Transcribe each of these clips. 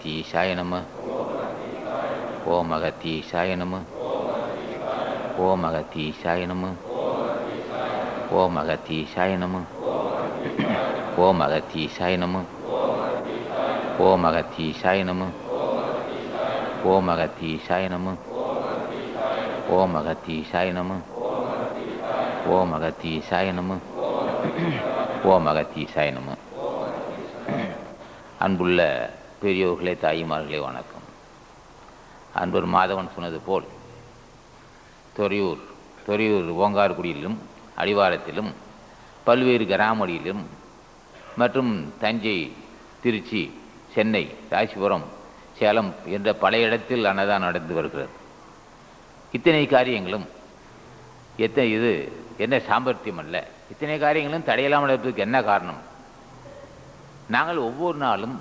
அகத்தீசாய நம ஓம் அகத்தீசாய நம ஓம் அகத்தீசாய நம ஓம் அகத்தீசாய நம ஓம் அகத்தீசாய நம ஓம் அகத்தீசாய நம ஓம் அகத்தீசாய நம ஓம் அகத்தீசாய நம ஓம் அகத்தீசாய நம ஓம் அகத்தீசாய நம ஓம் அகத்தீசாய நம அன்புள்ள பெரியோர்களே தாய்மார்களே வணக்கம். அன்பர் மாதவன் சொன்னது போல் தொறையூர் தொரியூர் ஓங்கார்குடியிலும் அடிவாரத்திலும் பல்வேறு கிராமடியிலும் மற்றும் தஞ்சை திருச்சி சென்னை ராசிபுரம் சேலம் என்ற பல இடத்தில் அன்னதானம் நடந்து வருகிறது. இத்தனை காரியங்களும் எத்தனை இது என்ன சாமர்த்தியம் அல்ல. இத்தனை காரியங்களும் தடையில்லாமல் நடப்பதற்கு என்ன காரணம்? நாங்கள் ஒவ்வொரு நாளும்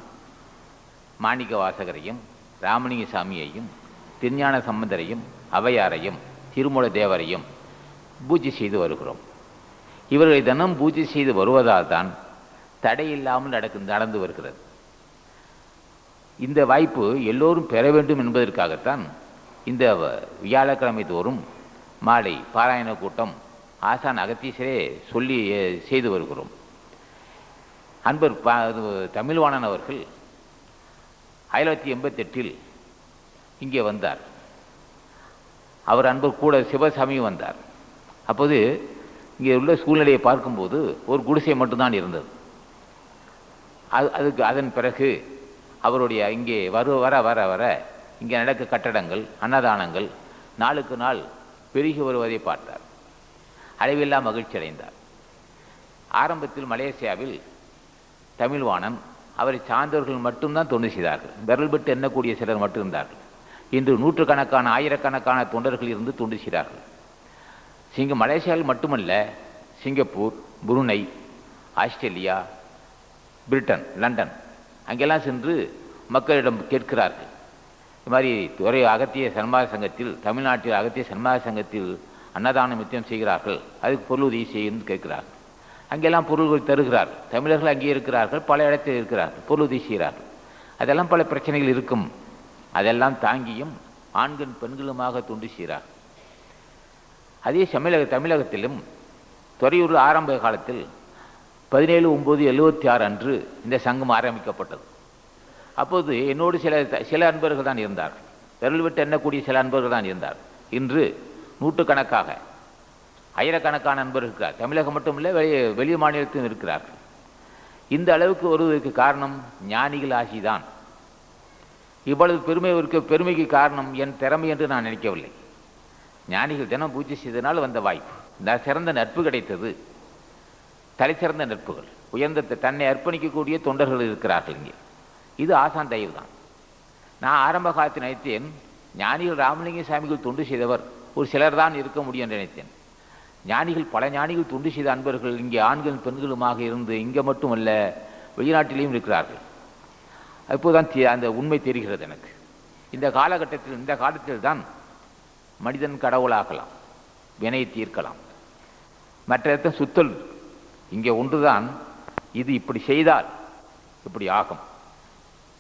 மாணிக்க வாசகரையும் ராமலிங்க சாமியையும் திருஞான சம்பந்தரையும் அவையாரையும் திருமூல தேவரையும் பூஜை செய்து வருகிறோம். இவர்களை தினம் பூஜை செய்து வருவதால் தான் தடையில்லாமல் நடக்கு நடந்து வருகிறது. இந்த வாய்ப்பு எல்லோரும் பெற வேண்டும் என்பதற்காகத்தான் இந்த வியாழக்கிழமை தோறும் மாலை பாராயண கூட்டம் ஆசான் அகத்தீசரே சொல்லி செய்து வருகிறோம். அன்பர் பா தமிழ்வாணன் அவர்கள் ஆயிரத்தி எண்பத்தெட்டில் இங்கே வந்தார். அவர் அன்பர் கூட சிவசாமியும் வந்தார். அப்போது இங்கே உள்ள சூழ்நிலையை பார்க்கும்போது ஒரு குடிசை மட்டும்தான் இருந்தது. அது அதுக்கு அதன் பிறகு அவருடைய இங்கே வரு வர வர வர இங்கே நடக்க கட்டடங்கள் அன்னதானங்கள் நாளுக்கு நாள் பெருகி வருவதை பார்த்தார். அளவில்லா மகிழ்ச்சி அடைந்தார் ஆரம்பத்தில் மலேசியாவில் தமிழ்வாணன் அவரை சார்ந்தவர்கள் மட்டும்தான் தொண்டு செய்தார்கள். விரல் விட்டு எண்ணக்கூடிய சிலர் மட்டும் இருந்தார்கள் இன்று நூற்றுக்கணக்கான ஆயிரக்கணக்கான தொண்டர்கள் இருந்து தொண்டு செய்தார்கள். சிங்க மலேசியாவில் மட்டுமல்ல Singapore Brunei Australia Britain London அங்கெல்லாம் சென்று மக்களிடம் கேட்கிறார்கள். இது மாதிரி துறை அகத்திய சன்மாக சங்கத்தில் தமிழ்நாட்டில் அகத்திய சன்மாத சங்கத்தில் அன்னதானம் நித்தியம் செய்கிறார்கள். அதுக்கு பொருள் உதவி செய்யணும்னு கேட்கிறார்கள். அங்கெல்லாம் பொருள்கள் தருகிறார்கள். தமிழர்கள் அங்கே இருக்கிறார்கள் பல இடத்தில் இருக்கிறார்கள் பொருள் உதவி செய்கிறார்கள் அதெல்லாம் பல பிரச்சனைகள் இருக்கும். அதெல்லாம் தாங்கியும் ஆண்கள் பெண்களுமாக துண்டு செய்கிறார்கள். அதே தமிழக தமிழகத்திலும் துறையூர் ஆரம்ப காலத்தில் பதினேழு ஒம்பது எழுபத்தி ஆறு அன்று இந்த சங்கம் ஆரம்பிக்கப்பட்டது. அப்போது என்னோடு சில சில அன்பர்கள் தான் இருந்தார்கள். விரல் விட்டு எண்ணக்கூடிய சில அன்பர்கள் தான் இருந்தார் இன்று நூற்றுக்கணக்காக ஆயிரக்கணக்கான அன்பர்கள் இருக்கிறார் தமிழகம் மட்டுமில்லை வெளி வெளி மாநிலத்திலும் இருக்கிறார்கள். இந்த அளவுக்கு வருவதற்கு காரணம் ஞானிகள் ஆசிதான் இவ்வளவு பெருமை இருக்க பெருமைக்கு காரணம் என் திறமை என்று நான் நினைக்கவில்லை. ஞானிகள் தினம் பூஜை செய்தனால் வந்த வாய்ப்பு. நான் சிறந்த நட்பு கிடைத்தது. தலைசிறந்த நட்புகள். உயர்ந்த தன்னை அர்ப்பணிக்கக்கூடிய தொண்டர்கள் இருக்கிறார்கள் இங்கே. இது ஆசான் தயவு தான். நான் ஆரம்ப காலத்தில் நினைத்தேன் ஞானிகள் ராமலிங்க சாமிகள் தொண்டு செய்தவர் ஒரு சிலர் தான் இருக்க முடியும் என்று நினைத்தேன். ஞானிகள் பல ஞானிகள் தொண்டு செய்த அன்பர்கள் இங்கே ஆண்களும் பெண்களுமாக இருந்து இங்கே மட்டுமல்ல வெளிநாட்டிலேயும் இருக்கிறார்கள். அப்போதான் அந்த உண்மை தெரிகிறது எனக்கு. இந்த காலகட்டத்தில் இந்த காலத்தில் தான் மனிதன் கடவுளாகலாம் வினை தீர்க்கலாம். மற்ற இடத்த சுத்தல் இங்கே ஒன்றுதான் இது இப்படி செய்தால் இப்படி ஆகும்.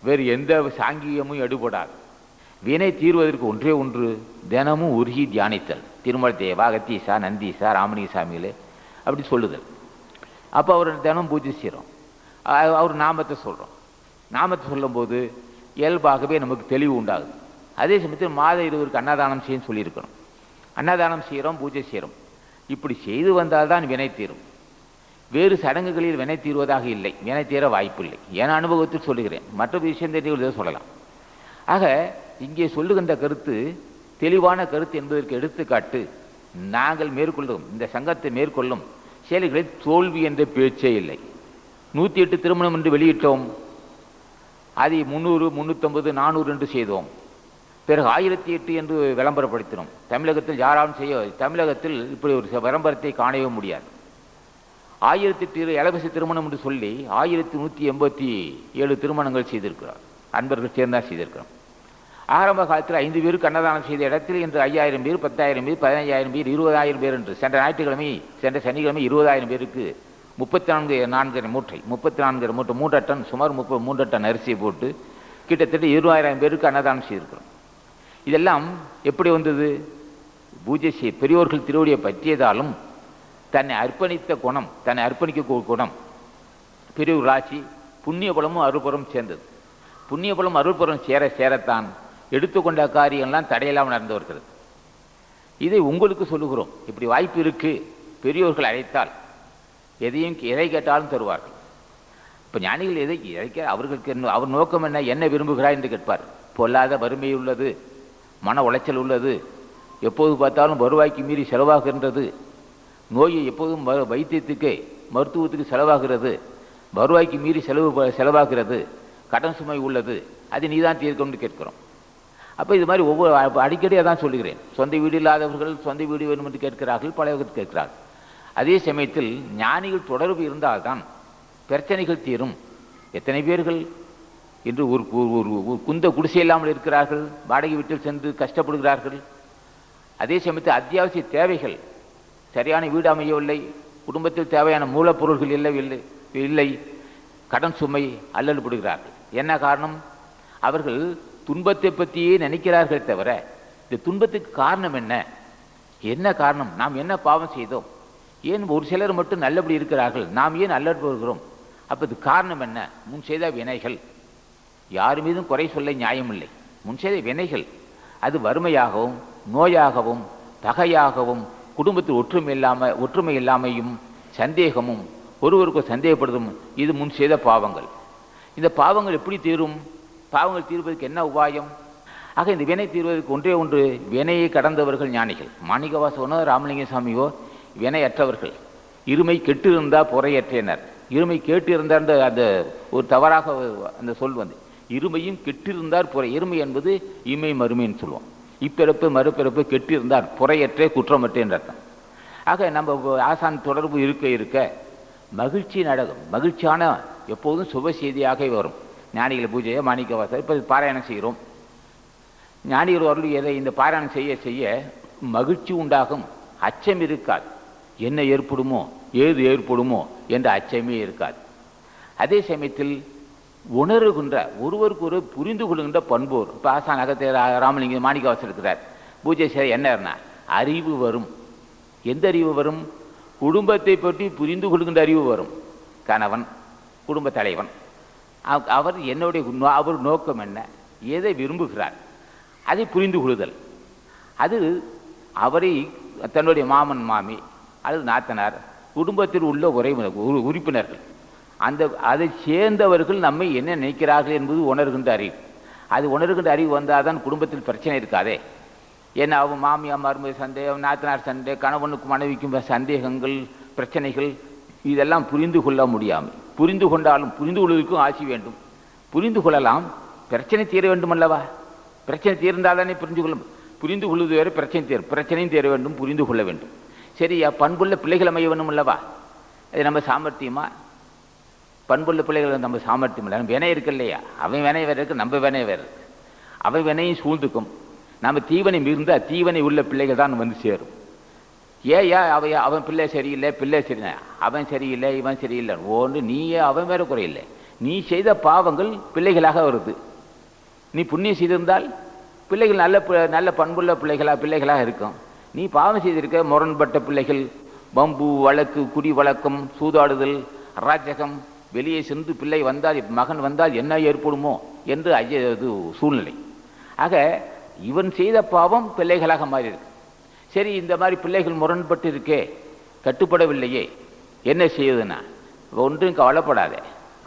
வேறு எந்த சாங்கியமும் எடுபடாது. வினை தீர்வதற்கு ஒன்றே ஒன்று தினமும் உருகி தியானித்தல். திருமல தேவா அகத்தீசா நந்தீசா ராமலிங்க சாமிகள் அப்படி சொல்லுதல். அப்போ அவர் தினம் பூஜை செய்கிறோம் அவர் நாமத்தை சொல்கிறோம் நாமத்தை சொல்லும்போது இயல்பாகவே நமக்கு தெளிவு உண்டாகுது. அதே சமயத்தில் மாத இருவருக்கு அன்னதானம் செய்யன்னு சொல்லியிருக்கணும். அன்னதானம் செய்கிறோம் பூஜை செய்கிறோம் இப்படி செய்து வந்தால்தான் வினை தீரும். வேறு சடங்குகளில் வினை தீர்வதாக இல்லை. வினை தீர வாய்ப்பில்லை என அனுபவத்தில் சொல்லுகிறேன். மற்ற விஷயம் தெரிஞ்சவர்கள் சொல்லலாம். ஆக இங்கே சொல்லுகின்ற கருத்து தெளிவான கருத்து என்பதற்கு எடுத்துக்காட்டு நாங்கள் மேற்கொள்ளும் இந்த சங்கத்தை மேற்கொள்ளும் செயல்களில் தோல்வி என்ற பேச்சே இல்லை. நூற்றி எட்டு திருமணம் என்று வெளியிட்டோம். அதை முந்நூறு முந்நூற்றம்பது நானூறு என்று செய்தோம். பிறகு ஆயிரத்தி எட்டு என்று விளம்பரப்படுத்தினோம். தமிழகத்தில் யாராலும் செய்ய தமிழகத்தில் இப்படி ஒரு விளம்பரத்தை காணவே முடியாது. ஆயிரத்தி எட்டு இலவச திருமணம் என்று சொல்லி ஆயிரத்தி நூற்றி எண்பத்தி ஏழு திருமணங்கள் செய்திருக்கிறார். அன்பர்கள் சேர்ந்தால் செய்திருக்கிறோம். ஆரம்ப காலத்தில் ஐந்து பேருக்கு அன்னதானம் செய்த இடத்தில் இன்று ஐயாயிரம் பேர் பத்தாயிரம் பேர் பதினைஞ்சாயிரம் பேர் இருபதாயிரம் பேர் என்று சென்ற ஞாயிற்றுக்கிழமை சென்ற சனிக்கிழமை இருபதாயிரம் பேருக்கு முப்பத்தி நான்கு நான்கரை மூட்டை முப்பத்தி நான்கு மூட்டை மூன்று டன் சுமார் முப்பது மூன்று டன் அரிசியை போட்டு கிட்டத்தட்ட இருபதாயிரம் பேருக்கு அன்னதானம் செய்திருக்கிறோம். இதெல்லாம் எப்படி வந்தது? பூஜை செய்ய பெரியோர்கள் திருவடியை பற்றியதாலும் தன்னை அர்ப்பணித்த குணம் தன்னை அர்ப்பணிக்க குணம் பெரியோர் ஆட்சி புண்ணிய பலமும் அருள்புறம் சேர்ந்தது. புண்ணியபலம் அருள்புறம் சேர சேரத்தான் எடுத்துக்கொண்ட காரியங்கள்லாம் தடையில்லாமல் நடந்து வருகிறது இதை உங்களுக்கு சொல்லுகிறோம். இப்படி வாய்ப்பு இருக்குது பெரியோர்கள் அழைத்தால் எதையும் எதை கேட்டாலும் தருவார்கள். இப்போ ஞானிகள் எதை எதை அவர்களுக்கு என்ன அவர் நோக்கம் என்ன என்ன விரும்புகிறார் என்று கேட்பார். பொல்லாத வறுமை உள்ளது மன உளைச்சல் உள்ளது எப்போது பார்த்தாலும் வருவாய்க்கு மீறி செலவாகின்றது நோயை எப்போதும் வ- வைத்தியத்துக்கு மருத்துவத்துக்கு செலவாகிறது வருவாய்க்கு மீறி செலவு ப- செலவாகிறது கடன் சுமை உள்ளது அது நீதான் தீர்க்கணும்னு கேட்கிறோம். அப்போ இது மாதிரி ஒவ்வொரு அடிக்கடி அதான் சொல்லுகிறேன். சொந்த வீடு இல்லாதவர்கள் சொந்த வீடு வேணும் என்று கேட்கிறார்கள் பழையவர்கள் கேட்கிறார்கள். அதே சமயத்தில் ஞானிகள் தொடர்பு இருந்தால்தான் பிரச்சனைகள் தீரும். எத்தனை பேர்கள் இன்று ஒரு ஒரு- ஒரு ஒரு குந்த குடிசை இல்லாமல் இருக்கிறார்கள் வாடகை வீட்டில் சென்று கஷ்டப்படுகிறார்கள். அதே சமயத்தில் அத்தியாவசிய தேவைகள் சரியான வீடு அமையவில்லை குடும்பத்தில் தேவையான மூலப்பொருள்கள் இல்லை இல்லை இல்லை கடன் சுமை அல்லல்படுகிறார்கள். என்ன காரணம்? அவர்கள் துன்பத்தை பற்றியே நினைக்கிறார்கள் தவிர இந்த துன்பத்துக்கு காரணம் என்ன? என்ன காரணம்? நாம் என்ன பாவம் செய்தோம்? ஏன் ஒரு சிலர் மட்டும் நல்லபடி இருக்கிறார்கள்? நாம் ஏன் அல்லற்படுகிறோம் அப்போ இது காரணம் என்ன? முன் செய்த வினைகள். யார் மீதும் குறை சொல்ல நியாயமில்லை முன் செய்த வினைகள். அது வறுமையாகவும் நோயாகவும் பகையாகவும் குடும்பத்தில் ஒற்றுமை இல்லாமல் ஒற்றுமை இல்லாமையும் சந்தேகமும் ஒருவருக்கு சந்தேகப்படுதும் இது முன் செய்த பாவங்கள். இந்த பாவங்கள் எப்படி தீரும்? பாவங்கள் தீர்வதற்கு என்ன உபாயம்? ஆக இந்த வினை தீர்வதற்கு ஒன்றே ஒன்று வினையை கடந்தவர்கள் ஞானிகள். மாணிகவாசவனோ ராமலிங்க சாமியோ வினையற்றவர்கள். இருமை கெட்டு இருந்தா இருமை கேட்டு இருந்தார் அந்த அந்த ஒரு தவறாக அந்த சொல் வந்து. இருமையும் கெட்டிருந்தார் புறை. இருமை என்பது இமை மறுமைன்னு சொல்லுவோம். இப்பிறப்பு மறுபிறப்பு கெட்டிருந்தார் புறையற்றே குற்றமற்றே என்ற அர்த்தம். ஆக நம்ம ஆசான் தொடர்பு இருக்க இருக்க மகிழ்ச்சி நடக்கும் மகிழ்ச்சியான எப்போதும் சுப செய்தியாக வரும். ஞானிகள் பூஜையை மாணிக்க வாசல் இப்போ பாராயணம் செய்கிறோம். ஞானிகள் அருள் எதை இந்த பாராயணம் செய்ய செய்ய மகிழ்ச்சி உண்டாகும். அச்சம் இருக்காது. என்ன ஏற்படுமோ ஏது ஏற்படுமோ என்ற அச்சமே இருக்காது. அதே சமயத்தில் உணர்கின்ற ஒருவருக்கு ஒரு புரிந்து கொள்கின்ற பண்போர் இப்போ ஆசான் அகத்திய ராமலிங்கம் மாணிக்கவாசல் இருக்கிறார். பூஜை செய்ய என்னன்னா அறிவு வரும். எந்த அறிவு வரும்? குடும்பத்தை பற்றி புரிந்து கொள்கின்ற அறிவு வரும். கணவன் குடும்ப தலைவன். அவர் என்னுடைய நோ- அவர் நோக்கம் என்ன? எதை விரும்புகிறார்? அதை புரிந்து கொள்ளுதல் அது அவரை தன்னுடைய மாமன் மாமி அல்லது நாத்தனார் குடும்பத்தில் உள்ள உறவினர் உறுப்பினர்கள் அந்த அதை சேர்ந்தவர்கள் நம்மை என்ன நினைக்கிறார்கள் என்பது உணர்கின்ற அறிவு. அது உணர்கின்ற அறிவு வந்தால் தான் குடும்பத்தில் பிரச்சனை இருக்காதே. ஏன்னா அவன் மாமியார் மருமை சந்தேகம் நாத்தனார் சண்டை கணவனுக்கு மனைவிக்கும் சந்தேகங்கள் பிரச்சனைகள் இதெல்லாம் புரிந்து கொள்ள முடியாமல் புரிந்து கொண்டாலும் புரிந்து கொள்வதற்கும் ஆசி வேண்டும். புரிந்து கொள்ளலாம் பிரச்சனை தீர வேண்டும் அல்லவா பிரச்சனை தீர்ந்தால் தானே புரிந்து கொள்ள புரிந்து கொள்வது வேறு பிரச்சனை தீர் பிரச்சனையும் தீர வேண்டும் புரிந்து கொள்ள வேண்டும். சரியா பண்புள்ள பிள்ளைகள் அமைய வேண்டும் அல்லவா அது நம்ம சாமர்த்தியமா? பண்புள்ள பிள்ளைகள் நம்ம சாமர்த்தியம் இல்லை நம்ம வினை இருக்கு இல்லையா? அவன் வினை வேறு இருக்கு நம்ம வினை வேறு இருக்கு. அவன் வினையும் சூழ்ந்துக்கும். நம்ம தீவனை மிகுந்தா தீவனை உள்ள பிள்ளைகள் தான் வந்து சேரும். ஏயா அவைய அவன் பிள்ளை சரியில்லை பிள்ளை சரியில்லை. அவன் சரியில்லை இவன் சரியில்லை. ஒன்று நீயே அவன் வேற குறையில்லை. நீ செய்த பாவங்கள் பிள்ளைகளாக வருது. நீ புண்ணியம் செய்திருந்தால் பிள்ளைகள் நல்ல நல்ல பண்புள்ள பிள்ளைகளாக பிள்ளைகளாக இருக்கும். நீ பாவம் செய்திருக்க முரண்பட்ட பிள்ளைகள் பம்பு வழக்கு குடி வழக்கம் சூதாடுதல் அராஜகம் வெளியே சென்று பிள்ளை வந்தால் மகன் வந்தால் என்ன ஏற்படுமோ என்று ஐய இது சூழ்நிலை. ஆக இவன் செய்த பாவம் பிள்ளைகளாக மாறியிருக்கு. சரி இந்த மாதிரி பிள்ளைகள் முரண்பட்டு இருக்கே கட்டுப்படவில்லையே என்ன செய்யுதுன்னா? ஒன்றும் கவலைப்படாத.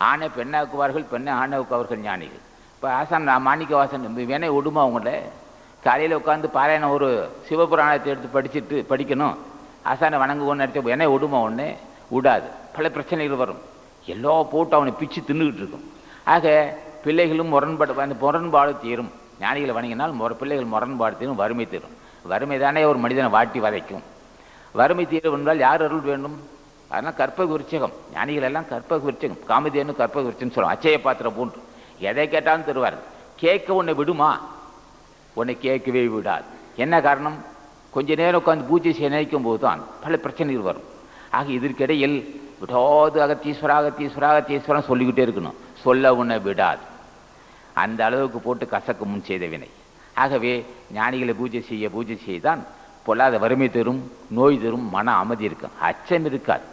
ஆணை பெண்ணாக்குவார்கள் பெண்ணை ஆணாக்குவார்கள் ஞானிகள். இப்போ ஆசான் நான் மாணிக்க வாசன் வேணை விடுமா அவங்கள காலையில் உட்காந்து பாராயணம் ஒரு சிவபுராணத்தை எடுத்து படிச்சுட்டு படிக்கணும். ஆசானை வணங்குவோன்னு நினச்ச வேணை விடுமா ஒன்று விடாது பல பிரச்சனைகள் வரும். எல்லா போட்டு அவனை பிச்சு தின்னுக்கிட்டு இருக்கும். ஆக பிள்ளைகளும் முரண்பாடு அந்த முரண்பாடு தீரும். ஞானிகளை வணங்கினால் முற பிள்ளைகள் முரண்பாடு தீரும் வறுமை தீரும். வறுமை தானே ஒரு மனிதனை வாட்டி வதைக்கும். வறுமை தீர என்றால் யார் அருள் வேண்டும்? அதனால் கற்பக விருச்சகம் ஞானிகள் எல்லாம் கற்பக விருச்சகம் காமதேனு கற்பக விருச்சம் சொல்லுவோம் அச்சய பாத்திரம் பூண்டு. எதை கேட்டாலும் தருவார் கேட்க உன்னை விடுமா? உன்னை கேட்கவே விடாது. என்ன காரணம்? கொஞ்ச நேரம் உட்காந்து பூஜை செய்ய நினைக்கும் போது தான் பல பிரச்சனைகள் வரும். ஆக இதற்கிடையில் விடாது அகத்தீஸ்வரா அகத்தீஸ்வரா அகத்தீஸ்வரன் சொல்லிக்கிட்டே இருக்கணும். சொல்ல உன்னை விடாது. அந்த அளவுக்கு போட்டு கசக்கு முன் செய்த வினை. ஆகவே ஞானிகளை பூஜை செய்ய பூஜை செய்தான். பொல்லாத வறுமை தரும் நோய் தரும் மன அமைதி இருக்கும் அச்சம் இருக்காது.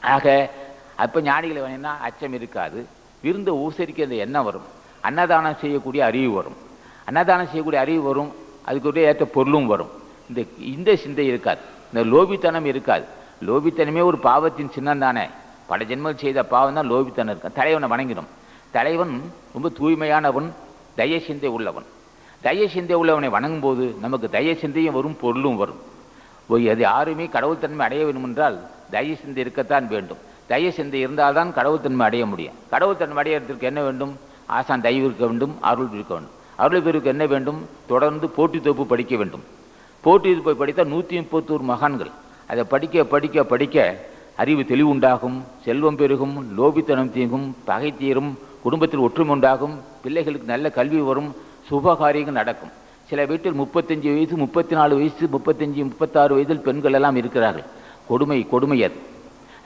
ஆக அப்போ ஞானிகளை வேணும்னா அச்சம் இருக்காது. விருந்தை ஊசரிக்க அந்த எண்ணம் வரும். அன்னதானம் செய்யக்கூடிய அறிவு வரும். அன்னதானம் செய்யக்கூடிய அறிவு வரும். அதுக்குரிய ஏற்ற பொருளும் வரும். இந்த இந்த சிந்தை இருக்காது. இந்த லோபித்தனம் இருக்காது. லோபித்தனமே ஒரு பாவத்தின் சின்னம் தானே. பல ஜென்மம் செய்த பாவம் தான் லோபித்தனம் இருக்கும் தலைவனை வணங்கிடும். தலைவன் ரொம்ப தூய்மையானவன் தய சிந்தை உள்ளவன். தய சிந்தை உள்ளவனை வணங்கும் போது நமக்கு தய சிந்தையும் வரும் பொருளும் வரும். போய் அது யாருமே கடவுள் தன்மை அடைய வேண்டும் என்றால் தய சிந்தை இருக்கத்தான் வேண்டும். தய சிந்தை இருந்தால்தான் கடவுள் தன்மை அடைய முடியும். கடவுள் தன்மை அடையிறதுக்கு என்ன வேண்டும்? ஆசான் தயவு இருக்க வேண்டும் அருள் இருக்க வேண்டும். அருள் பேருக்கு என்ன வேண்டும்? தொடர்ந்து போட்டி தொகுப்பு படிக்க வேண்டும். போட்டி போய் படித்தால் நூற்றி முப்பத்தோரு மகான்கள். அதை படிக்க படிக்க படிக்க அறிவு தெளிவு உண்டாகும் செல்வம் பெருகும் லோபித்தனம் தீங்கும் பகை தீரும் குடும்பத்தில் ஒற்றுமை உண்டாகும் பிள்ளைகளுக்கு நல்ல கல்வி வரும் சுபகாரியங்கள் நடக்கும். சில வீட்டில் முப்பத்தஞ்சு வயசு முப்பத்தி நாலு வயசு முப்பத்தஞ்சு முப்பத்தாறு வயதில் பெண்கள் எல்லாம் இருக்கிறார்கள். கொடுமை கொடுமை அது.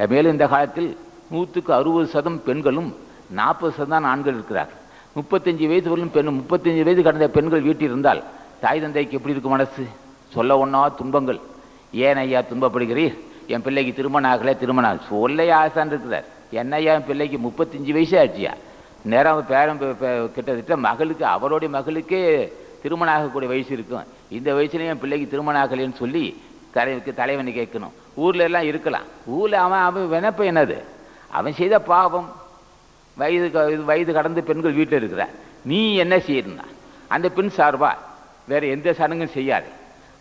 மேலும் இந்த காலத்தில் நூற்றுக்கு அறுபது சதம் பெண்களும் நாற்பது சதம் ஆண்கள் இருக்கிறார்கள். முப்பத்தஞ்சு வயது வரலும் பெண் முப்பத்தஞ்சு வயது கடந்த பெண்கள் வீட்டில் இருந்தால் தாய் தந்தைக்கு எப்படி இருக்கும் மனசு? சொல்ல ஒன்றா துன்பங்கள். ஏன் ஐயா துன்பப்படுகிறீர்? என் பிள்ளைக்கு திருமணம் ஆகலை திருமணம் ஆகல. சொல்லையே ஆசான் இருக்கிறார்? என்ன ஐயா என் பிள்ளைக்கு முப்பத்தஞ்சு வயசு ஆச்சியா? நேரம் பேரம் பே- கிட்டத்தட்ட மகளுக்கு அவருடைய மகளுக்கே திருமணம் ஆகக்கூடிய வயசு இருக்கும். இந்த வயசுலேயும் என் பிள்ளைக்கு திருமணம் ஆகலைன்னு சொல்லி தலைவனுக்கு தலைவனை கேட்கணும். ஊரில் எல்லாம் இருக்கலாம். ஊரில் அவன் அவன் வினப்ப என்னது? அவன் செய்த பாவம். வயது க- இது வயது கடந்து பெண்கள் வீட்டில் இருக்கிற நீ என்ன செய்யணும்னா அந்த பெண் சார்பா வேறு எந்த சடங்கும் செய்யாது.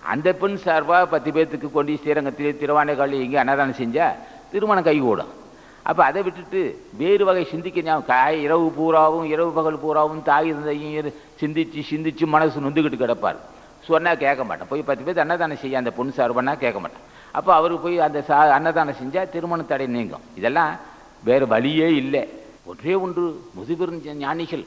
அந்த பெண் சார்பாக பத்து பேர்த்துக்கு கொண்டு ஸ்ரீரங்கத்தில் திருவானைக்காளி இங்கே அன்னதானம் செஞ்சால் திருமணம் கைகூடும் அப்போ அதை விட்டுட்டு வேறு வகை சிந்திக்க ஞாபகம் காய் இரவு பூராவும் இரவு பகல் பூராவும் தாய் தந்தையும் சிந்திச்சு சிந்திச்சு மனசு நொந்துக்கிட்டு கிடப்பார். சொன்னால் கேட்க மாட்டேன். போய் பத்து பேர் அன்னதானம் செய்ய அந்த பொண்ணு சார்பன்னா கேட்க மாட்டேன். அப்போ அவருக்கு போய் அந்த சா அன்னதானம் செஞ்சால் திருமண தடை நீங்கும். இதெல்லாம் வேறு வழியே இல்லை. ஒன்றே ஒன்று முதுபெரும் ஞானிகள்.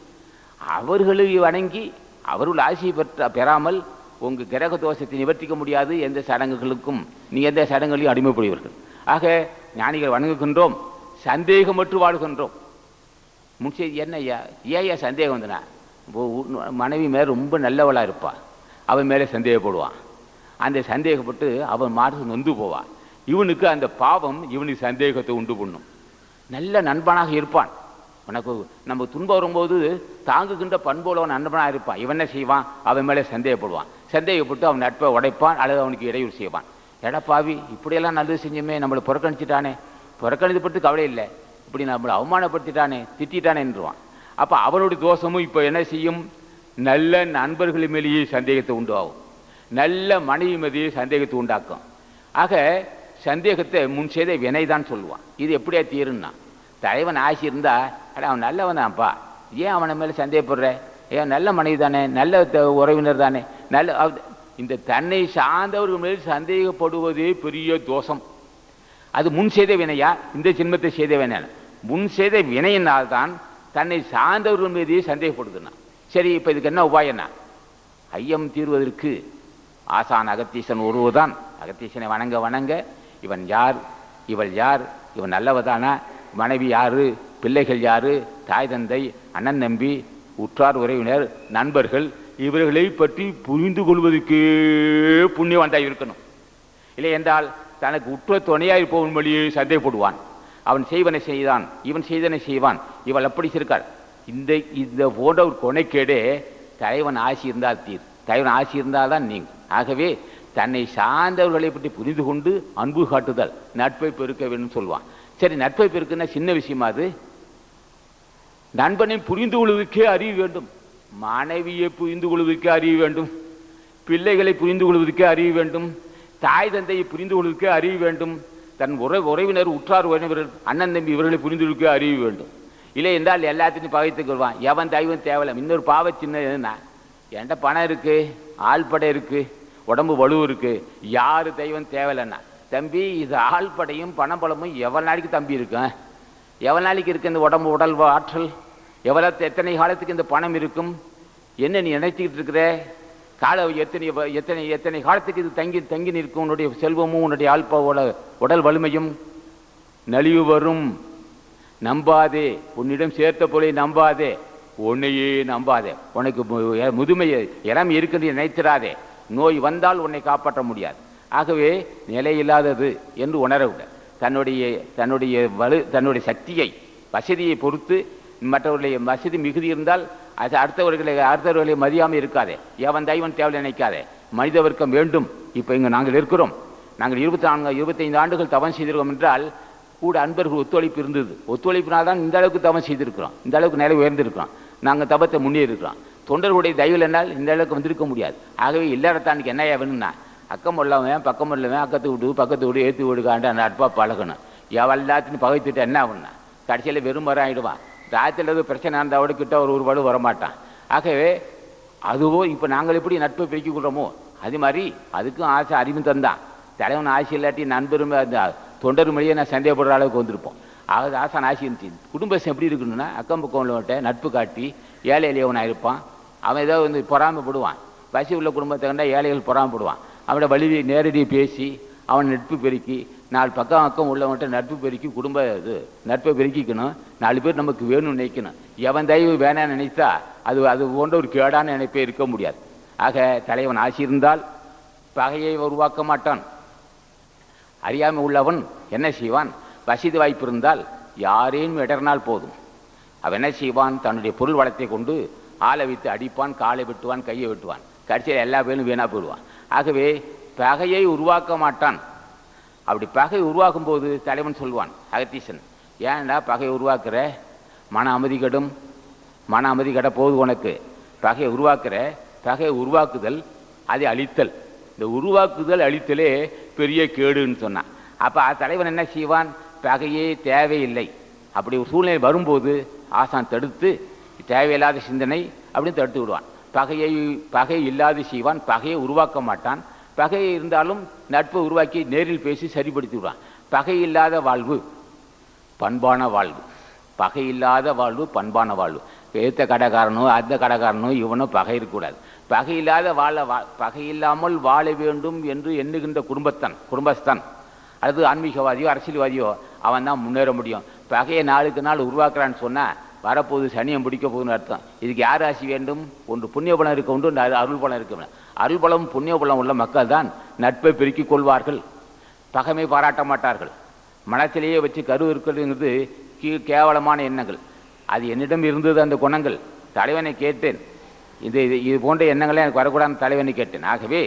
அவர்களை வணங்கி அவர்கள் ஆசியை பெற்ற பெறாமல் உங்கள் கிரக தோஷத்தை நிவர்த்திக்க முடியாது எந்த சடங்குகளுக்கும். நீ எந்த சடங்குகளையும் அடிமைப்படுவீர்கள். ஆக ஞானிகள் வணங்குகின்றோம். சந்தேகமற்று வாழ்கின்றோம் முன்செய்தி என்ன ஐயா ஏன் ஐயா சந்தேகம் வந்தனா மனைவி மேலே ரொம்ப நல்லவளா இருப்பாள் அவன் மேலே சந்தேகப்படுவான். அந்த சந்தேகப்பட்டு அவன் மாற்று நொந்து போவான் இவனுக்கு அந்த பாவம் இவனுக்கு சந்தேகத்தை உண்டு பண்ணும். நல்ல நண்பனாக இருப்பான். உனக்கு நம்ம துன்பம் வரும்போது தாங்குகின்ற பண்புள்ளவன் நண்பனாக இருப்பான் இவன் என்ன செய்வான்? அவன் மேலே சந்தேகப்படுவான். சந்தேகப்பட்டு அவன் நட்பை உடைப்பான் அல்லது அவனுக்கு இடையூறு செய்வான். எடப்பாவி பாவி இப்படியெல்லாம் நல்லது செஞ்சுமே நம்மளை புறக்கணிச்சிட்டானே. புறக்கணிப்பட்டு கவலை இல்லை. இப்படி நம்மளை அவமானப்படுத்திட்டானே திட்டானே அப்போ அவனுடைய தோஷமும் இப்போ என்ன செய்யும்? நல்ல நண்பர்கள் மேலேயே சந்தேகத்தை உண்டாகும். நல்ல மனைவி மீதே சந்தேகத்தை உண்டாக்கும். ஆக சந்தேகத்தை முன் செய்த வினை தான் சொல்லுவான். இது எப்படியா தீருன்னா தலைவன் ஆசி இருந்தா அட அவன் நல்லவன் தான்ப்பா ஏன் அவனை மேலே சந்தேகப்படுற? ஏன் நல்ல மனைவி தானே நல்ல உறவினர் தானே நல்ல இந்த தன்னை சார்ந்தவர்கள் மேல் சந்தேகப்படுவதே பெரிய தோஷம். அது முன் செய்த வினையா? இந்த ஜென்மத்தை செய்த வினை முன் செய்த வினையினால் தான் தன்னை சார்ந்தவர்கள் மீதே சந்தேகப்படுத்துனான் சரி இப்போ இதுக்கு என்ன உபாயம்னா ஐயம் தீர்வதற்கு ஆசான் அகத்தீசன் ஒருவர்தான். அகத்தீசனை வணங்க வணங்க. இவன் யார்? இவள் யார்? இவன் நல்லவதானா? மனைவி யாரு? பிள்ளைகள் யாரு? தாய் தந்தை அண்ணன் நம்பி உற்றார் உறவினர் நண்பர்கள் இவர்களை பற்றி புரிந்து கொள்வதற்கே புண்ணியவன்தான் இருக்கணும். இல்லை என்றால் தனக்கு உற்ற துணையாய் போகும் வழியே சந்தேகப்படுவான். அவன் செய்வனை செய்தான் இவன் செய்தனை செய்வான். இவள் அப்படி இருக்காள் இந்த இந்த போன்ற ஒரு கொனைக்கேடே தலைவன் ஆசி இருந்தால் தீர். தலைவன் ஆசி இருந்தால் தான் நீங்கள் ஆகவே தன்னை சார்ந்தவர்களை பற்றி புரிந்து கொண்டு அன்பு காட்டுதல் நட்பை பெருக்க வேண்டும் சொல்லுவான் சரி நட்பை பெருக்குன்னா சின்ன விஷயமா அது? நண்பனை புரிந்து கொள்வதற்கே அறிவு வேண்டும். மனைவியை புரிந்து கொள்வதற்கே அறிவு வேண்டும். பிள்ளைகளை புரிந்து கொள்வதற்கே அறிவு வேண்டும். தாய் தந்தையை புரிந்து கொள்வதற்கே அறிவு வேண்டும். தன் உற உறவினர் உற்றார் உறவினர் அண்ணன் தம்பி இவர்களை புரிந்து கொள்வதற்கே அறிவு வேண்டும். இல்லை என்றால் எல்லாத்தையும் பகைத்துக் கொள்வான். எவன் தெய்வம் தேவையில்லை இன்னொரு பாவ சின்ன என்ன என்கிட்ட பணம் இருக்கு ஆள்படை இருக்கு உடம்பு வலு இருக்கு. யாரு தெய்வம் தேவையில்லைன்னா தம்பி இது ஆள்படையும் பணபலமும் எவ்வளோ நாளைக்கு தம்பி இருக்கும் எவ்வளோ நாளைக்கு இருக்கு இந்த உடம்பு உடல் ஆற்றல்? எவ்வளோ எத்தனை காலத்துக்கு இந்த பணம் இருக்கும்? என்ன நீ நினைச்சிக்கிட்டு இருக்கிற? கால எத்தனை எத்தனை எத்தனை காலத்துக்கு இது தங்கி தங்கி நிற்கும்? உன்னுடைய செல்வமும் உன்னுடைய ஆல்பாவோட உடல் வலிமையும் நலிவு வரும். நம்பாதே. உன்னிடம் சேர்த்த பொருளை நம்பாதே. உன்னையே நம்பாதே. உனக்கு மு- எ- முதுமை இளம் இருக்குன்னு நினைத்திராதே. நோய் வந்தால் உன்னை காப்பாற்ற முடியாது. ஆகவே நிலையில்லாதது என்று உணரவிட. தன்னுடைய தன்னுடைய வலு தன்னுடைய சக்தியை வசதியை பொறுத்து மற்றவர்களுடைய வசதி மிகுதி இருந்தால் அது அடுத்தவர்களை அடுத்தவர்களை மதியாமல் இருக்காதே. எவன் தெய்வன் தேவையில் நினைக்காதே. மனித வர்க்கம் வேண்டும். இப்போ இங்கே நாங்கள் இருக்கிறோம் நாங்கள் இருபத்தி நான்கு இருபத்தைந்து ஆண்டுகள் தவம் செய்திருக்கோம் என்றால் கூட அன்பர்கள் ஒத்துழைப்பு இருந்தது. ஒத்துழைப்பினால் தான் இந்த அளவுக்கு தவம் செய்திருக்கிறோம். இந்த அளவுக்கு நிலை உயர்ந்திருக்கிறோம். நாங்கள் தபத்தை முன்னேறிருக்கிறோம் தொண்டர்களுடைய தயவு என்னால் இந்த அளவுக்கு வந்திருக்க முடியாது. ஆகவே இல்லறத்தானுக்கு என்ன வேணும்னா அக்கம் உள்ளவன் பக்கம் உள்ளவன் அக்கத்து விடு பக்கத்து விடு ஏற்று விடுக்காண்டு அந்த அற்பா பழகணும். எவன் எல்லாத்தையும் பகைத்துட்டு என்ன ஆகும்னா கடைசியில் வெறும் மரம் ஆகிடுவான் ராத்திரில் எதுவும் பிரச்சனை இருந்தால் கூட கிட்ட ஒரு ஒருபாடு வரமாட்டான். ஆகவே அதுவோ இப்போ நாங்கள் எப்படி நட்பை பெருக்கிக் கொள்கிறோமோ அது மாதிரி அதுக்கும் ஆசை அறிவு தந்தான் தலைவன் ஆசை இல்லாட்டி நண்பரும் அந்த தொண்டர் மொழியை நான் சந்தேகப்படுற அளவுக்கு வந்திருப்போம். ஆகுது ஆசான் ஆசை இருந்துச்சு. குடும்பம் எப்படி இருக்கணும்னா அக்கம் பக்கம் உள்ளவன்ட்ட நட்பு காட்டி ஏழை எளியவனாக இருப்பான். அவன் ஏதோ வந்து பொறாமைப்படுவான். பசி உள்ள குடும்பத்தை கண்டா ஏழைகள் பொறாமப்படுவான். அவனோட வலியை நேரடியாக பேசி அவன் நட்பு பெருக்கி நாலு பக்கம் பக்கம் உள்ளவன்ட்ட நட்பு பெருக்கி குடும்ப இது நட்பை பெருக்கிக்கணும். நாலு பேர் நமக்கு வேணும்னு நினைக்கணும். எவன் தயவு வேணாம்னு நினைத்தா அது அது போன்ற ஒரு கேடான நினைப்பே இருக்க முடியாது. ஆக தலைவன் ஆசி இருந்தால் பகையை உருவாக்க மாட்டான். அறியாமை உள்ளவன் என்ன செய்வான்? வசதி வாய்ப்பு இருந்தால் யாரேனும் இடர்னால் போதும். அவன் என்ன செய்வான்? தன்னுடைய பொருள் வளத்தை கொண்டு ஆளை வைத்து அடிப்பான் காலை வெட்டுவான் கையை வெட்டுவான். கடைசியில் எல்லா பேரும் வீணாக போயிடுவான். ஆகவே பகையை உருவாக்க மாட்டான். அப்படி பகை உருவாக்கும் போது தலைவன் சொல்வான் அகத்தீசன் ஏன்டா பகை உருவாக்குற? மன அமைதி கெடும். மன அமைதி கெட போகுது உனக்கு. பகையை உருவாக்குற? பகையை உருவாக்குதல் அதை அழித்தல். இந்த உருவாக்குதல் அழித்தலே பெரிய கேடுன்னு சொன்னான். அப்போ தலைவன் என்ன செய்வான்? பகையே தேவையில்லை. அப்படி ஒரு சூழ்நிலை வரும்போது ஆசான் தடுத்து தேவையில்லாத சிந்தனை அப்படின்னு தடுத்து விடுவான். பகையை பகை இல்லாது செய்வான். பகையை உருவாக்க மாட்டான். பகை இருந்தாலும் நட்பை உருவாக்கி நேரில் பேசி சரிப்படுத்தி விடுவான் பகை இல்லாத வாழ்வு பண்பான வாழ்வு. பகை இல்லாத வாழ்வு பண்பான வாழ்வு. ஏத்த கடைக்காரனோ அந்த கடைக்காரனோ இவனோ பகை இருக்கக்கூடாது. பகை இல்லாத வாழ வா பகை இல்லாமல் வாழ வேண்டும் என்று எண்ணுகின்ற குடும்பத்தன் குடும்பஸ்தான். அது ஆன்மீகவாதியோ அரசியல்வாதியோ அவன் தான் முன்னேற முடியும். பகையை நாளுக்கு நாள் உருவாக்குறான்னு சொன்னால் வரப்போகுது சனியம் பிடிக்க போகுதுன்னு அர்த்தம். இதுக்கு யார் ராசி வேண்டும்? ஒன்று புண்ணிய பலம் இருக்க ஒன்று ஒன்று அருள் பலம் இருக்க அருள் பலம் புண்ணிய பலம் உள்ள மக்கள் தான் நட்பை பெருக்கிக் கொள்வார்கள். பகைமை பாராட்ட மாட்டார்கள். மனத்திலேயே வச்சு கரு இருக்கிறதுங்கிறது கீ கேவலமான எண்ணங்கள். அது என்னிடம் இருந்தது அந்த குணங்கள். தலைவனை கேட்டேன். இது இது இது போன்ற எண்ணங்களே எனக்கு வரக்கூடாது தலைவனை கேட்டேன். ஆகவே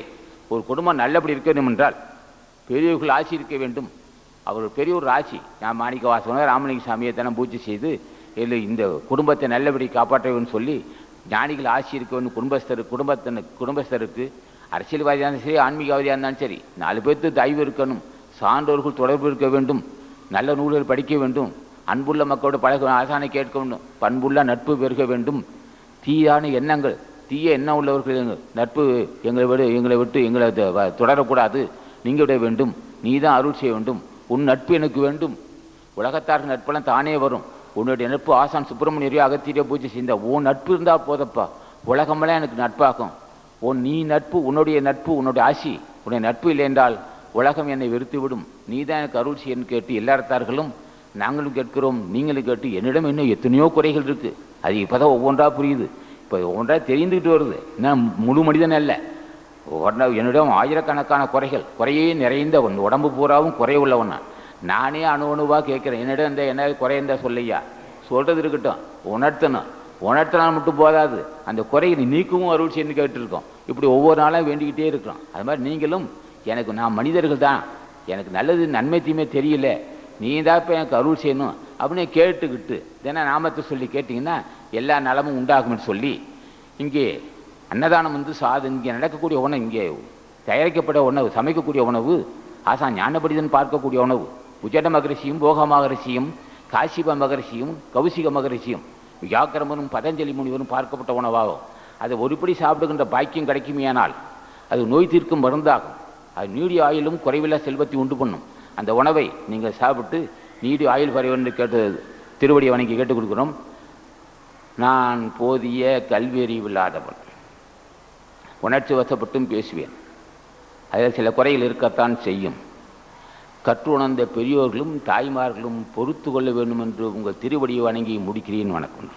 ஒரு குடும்பம் நல்லபடி இருக்க வேண்டும் என்றால் பெரியவர்கள் ஆசி இருக்க வேண்டும். அவர் பெரிய ஒரு ராசி நான் மாணிக்க வாசகனோ ராமலிங்க சாமியை தினம் பூஜை செய்து இல்லை இந்த குடும்பத்தை நல்லபடி காப்பாற்ற வேண்டும் சொல்லி ஞானிகள் ஆசி இருக்க வேண்டும் குடும்பஸ்தர் குடும்பத்தின குடும்பஸ்தருக்கு அரசியல்வாதியாக இருந்தாலும் சரி ஆன்மீகவாதியாக இருந்தாலும் சரி நாலு பேர்த்து தயவு இருக்கணும். சான்றோர்கள் தொடர்பு இருக்க வேண்டும். நல்ல நூல்கள் படிக்க வேண்டும். அன்புள்ள மக்களோடு பழக ஆசானை கேட்க வேண்டும். பண்புள்ள நட்பு பெருக வேண்டும். தீயான எண்ணங்கள் தீய எண்ணம் உள்ளவர்கள் நட்பு எங்களை விட எங்களை விட்டு எங்களை தொடரக்கூடாது. நீங்கள் விட வேண்டும். நீ தான் அருள் செய்ய வேண்டும். உன் நட்பு எனக்கு வேண்டும். உலகத்தாருக்கு நட்பெல்லாம் தானே வரும். உன்னுடைய நட்பு ஆசான் சுப்பிரமணியரையோ அகத்தியரையோ பூஜை செய்த. உன் நட்பு இருந்தால் போதப்பா. உலகமெல்லாம் எனக்கு நட்பாகும். உன் நீ நட்பு உன்னுடைய நட்பு உன்னுடைய ஆசி. உன்னுடைய நட்பு இல்லை என்றால் உலகம் என்னை வெறுத்து விடும் நீ தான் எனக்கு அருள் செய்யன்னு கேட்டு எல்லாத்தார்களும் நாங்களும் கேட்கிறோம். நீங்களும் கேட்டு என்னிடம் இன்னும் எத்தனையோ குறைகள் இருக்கு. அது இப்போதான் ஒவ்வொன்றா புரியுது. இப்போ ஒவ்வொன்றா தெரிந்துக்கிட்டு வருது. நான் முழு மனிதன் அல்ல. ஒவ்வொன்றா என்னிடம் ஆயிரக்கணக்கான குறைகள். குறையே நிறைந்தவன். உடம்பு பூராவும் குறை உள்ளவன் நான். நானே அணு அணுவாக கேட்குறேன். என்னிடம் இந்த என்ன குறைந்தா சொல்லையா? சொல்கிறது இருக்கட்டும். உணர்த்தணும். உணர்த்தினால் மட்டும் போதாது. அந்த குறையை நீக்கவும் அருள் கேட்டுருக்கோம். இப்படி ஒவ்வொரு நாளும் வேண்டிக்கிட்டே இருக்கிறோம். அது மாதிரி நீங்களும் எனக்கு நான் மனிதர்கள் தான். எனக்கு நல்லது நன்மை தீமை தெரியல. நீ தான் இப்போ எனக்கு அருள் செய்யணும். அப்படின்னு கேட்டுக்கிட்டு தினம் நாமத்தை சொல்லி கேட்டிங்கன்னா எல்லா நலமும் உண்டாகும்னு சொல்லி இங்கே அன்னதானம் வந்து சாது இங்கே நடக்கக்கூடிய உணவு இங்கே தயாரிக்கப்பட்ட உணவு சமைக்கக்கூடிய உணவு ஆசா ஞானபடிதன் பார்க்கக்கூடிய உணவு உஜட மகரிஷியும் போக மகரிஷியும் காசிப மகரிஷியும் கௌசிக மகரிஷியும் வியாக்கிரமனும் பதஞ்சலி முனிவரும் பார்க்கப்பட்ட உணவாகும். அதை ஒருபடி சாப்பிடுகின்ற பாக்கியம் கிடைக்குமேயானால் அது நோய் தீர்க்கும் மருந்தாகும். அது நீடி ஆயிலும் குறைவில்லா செல்வத்தை உண்டு பண்ணும். அந்த உணவை நீங்கள் சாப்பிட்டு நீடி ஆயுள் குறைவென்று கேட்டு திருவடியை வணங்கி கேட்டுக் கொடுக்குறோம். நான் போதிய கல்வி அறிவில்லாதவன் உணர்ச்சி வசப்பட்டும் பேசுவேன். அதில் சில குறைகள் இருக்கத்தான் செய்யும். கற்றுணர்ந்த பெரியோர்களும் தாய்மார்களும் பொறுத்து கொள்ள வேண்டும் என்று உங்கள் திருவடியை வணங்கி முடிக்கிறேன். வணக்கம்.